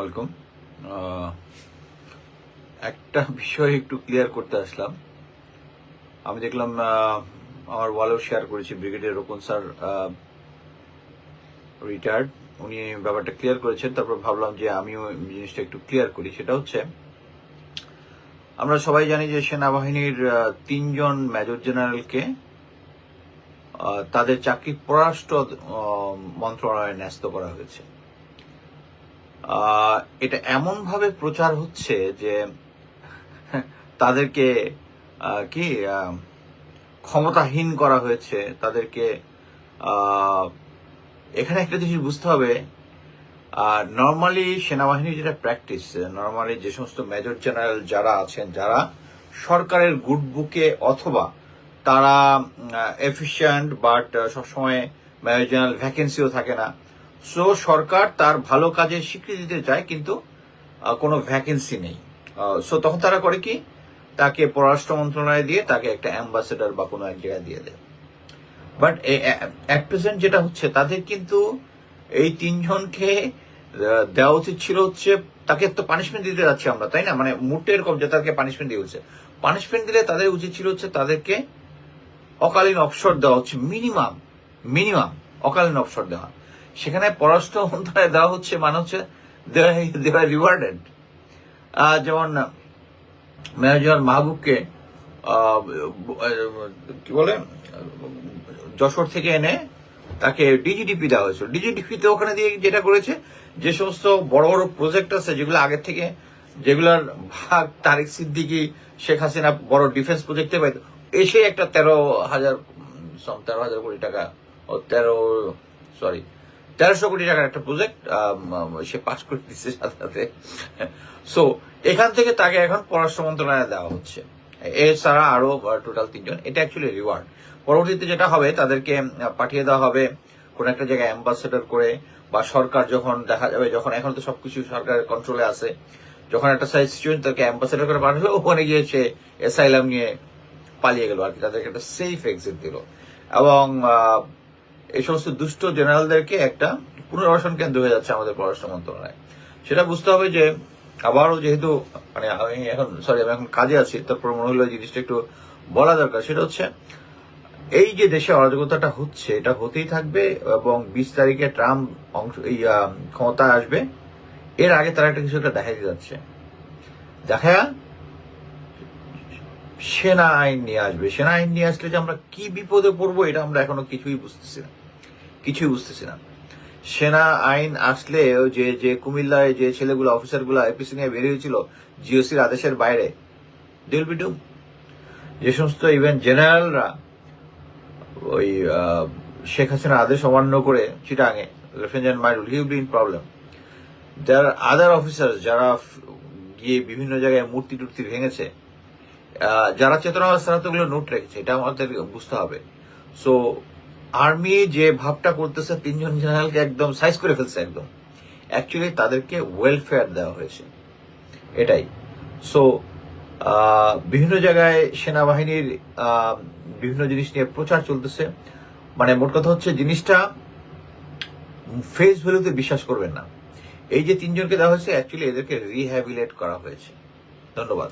আলাইকুম। একটা বিষয় একটু ক্লিয়ার করতে আসলাম। আমি দেখলাম আমার ওয়ালেও শেয়ার করেছি, ব্রিগেডিয়ার রোকন স্যার রিটায়ার্ড উনি ব্যাপারটা ক্লিয়ার করেছেন, তারপর ভাবলাম যে আমিও জিনিসটা একটু ক্লিয়ার করি। সেটা হচ্ছে, আমরা সবাই জানি যে সেনাবাহিনীর তিনজন মেজর জেনারেলকে তাদের চাকরি পররাষ্ট্র মন্ত্রণালয়ে ন্যস্ত করা হয়েছে। এটা এমন ভাবে প্রচার হচ্ছে যে তাদেরকে কি ক্ষমতাহীন করা হয়েছে। তাদেরকে এখানে একটা জিনিস বুঝতে হবে নর্মালি সেনাবাহিনীর যেটা প্র্যাকটিস নর্মালি যে সমস্ত মেজর জেনারেল যারা আছেন, যারা সরকারের গুড বুকে অথবা তারা এফিসিয়েন্ট বাট সবসময় মেজর জেনারেল ভ্যাকেন্সিও থাকে না। সো সরকার তার ভালো কাজের স্বীকৃতি দিতে চায়, কিন্তু কোনো ভ্যাকেন্সি নেই। সো তখন তারা করে কি? তাকে পররাষ্ট্র মন্ত্রণালয়ে দিয়ে তাকে একটা অ্যাম্বাসেডর বা কোনো এক জায়গায় দিয়ে দেয়। বাট অ্যাট প্রেজেন্ট যেটা হচ্ছে, তাদের কিন্তু এই তিনজনকে দেওয়া উচিত ছিল হচ্ছে, তাকে তো পানিশমেন্ট দিতে যাচ্ছি আমরা, তাই না? মানে মুহূর্তে এরকম যে তাদেরকে পানিশমেন্ট দিয়ে হচ্ছে। পানিশমেন্ট দিলে তাদের উচিত ছিল হচ্ছে তাদেরকে অকালীন অবসর দেওয়া হচ্ছে মিনিমাম মিনিমাম অকালীন অবসর দেওয়া। সেখানে পররাষ্ট্র মন্ত্রণালয়ে দেওয়া হচ্ছে মানে হচ্ছে দে রিওয়ার্ডেড যেমন মেজর মাহবুবকে কি বলে, যশোর থেকে এনে তাকে ডিজিডিপি দেওয়া হয়েছিল। ডিজিডিপি তে ওখানে দিয়ে যেটা করেছে, যে সমস্ত বড় বড় প্রজেক্ট আছে, যেগুলো আগের থেকে যেগুলোর ভাগ তারিক সিদ্দিকি, শেখ হাসিনা বড় ডিফেন্স প্রজেক্টে পাইত এসে একটা তেরো হাজার তেরো হাজার কোটি টাকা, ও তেরো সরি তেরোশো কোটি টাকার একটা প্রজেক্ট সে পাশ করে দিচ্ছে সাথে সাথে সো এখান থেকে তাকে এখন পররাষ্ট্র মন্ত্রণালয়ে দেওয়া হচ্ছে। এছাড়া আরও টোটাল তিনজন, এটা অ্যাকচুয়ালি রিওয়ার্ড পরবর্তীতে যেটা হবে, তাদেরকে পাঠিয়ে দেওয়া হবে কোন একটা জায়গায় অ্যাম্বাসেডর করে, বা সরকার যখন দেখা যাবে, যখন এখন তো সবকিছু সরকারের কন্ট্রোলে আছে, যখন একটা সাইজ তাকে অ্যাম্বাসেডর করে পাঠালো, ওখানে গিয়ে সে এসাইলাম নিয়ে পালিয়ে গেল আর কি, তাদেরকে একটা সেফ এক্সিট দিল। এবং এই সমস্ত দুষ্ট জেনারেলদেরকে একটা পুনর্বাসন কেন্দ্র হয়ে যাচ্ছে আমাদের পররাষ্ট্র মন্ত্রণালয়। সেটা বুঝতে হবে যে, আবারও যেহেতু মানে আমি এখন সরি আমি এখন কাজে আছি তারপর মনে হলো জিনিসটা একটু বলা দরকার। সেটা হচ্ছে, এই যে দেশে অরাজকতাটা হচ্ছে, এটা হতেই থাকবে এবং বিশ তারিখে ট্রাম্প অংশ, এই ক্ষমতায় আসবে। এর আগে তারা একটা কিছু একটা দেখাতে যাচ্ছে। দেখা সেনা আইন নিয়ে আসবে। সেনা আইন নিয়ে আসলে যে আমরা কি বিপদে পড়ব, এটা আমরা এখনও কিছুই বুঝতেছি না। কিছুই বুঝতেছি না। সেনা আইন আসলে যে যে কুমিল্লায় যে ছেলেগুলো, অফিসারগুলো এপিসি নিয়ে বেরিয়েছিল জিওসির আদেশের বাইরে বি যে সমস্ত ইভেন জেনারেলরা ওই শেখ হাসিনার আদেশ অমান্য করে চিটাঙে হিউ প্রবলেম যারা আদার অফিসার যারা গিয়ে বিভিন্ন জায়গায় মূর্তি টুর্তি ভেঙেছে যারা চেতনা তারা তো নোট রেখেছে, এটা আমাদের বুঝতে হবে। সো আর্মি যে ভাবটা করতেছে, তিনজন জেনারেলকে একদম সাইজ করে ফেলছে একদম। অ্যাকচুয়ালি তাদেরকে ওয়েলফেয়ার দেওয়া হয়েছে। এটাই। সো বিভিন্ন জায়গায় সেনাবাহিনীর বিভিন্ন জিনিস নিয়ে প্রচার চলতেছে। মানে মোট কথা হচ্ছে, জিনিসটা ফেস ভ্যালুতে বিশ্বাস করবেন না। এই যে তিনজনকে দেওয়া হয়েছে অ্যাকচুয়ালি এদেরকে রিহ্যাবিলেট করা হয়েছে। ধন্যবাদ।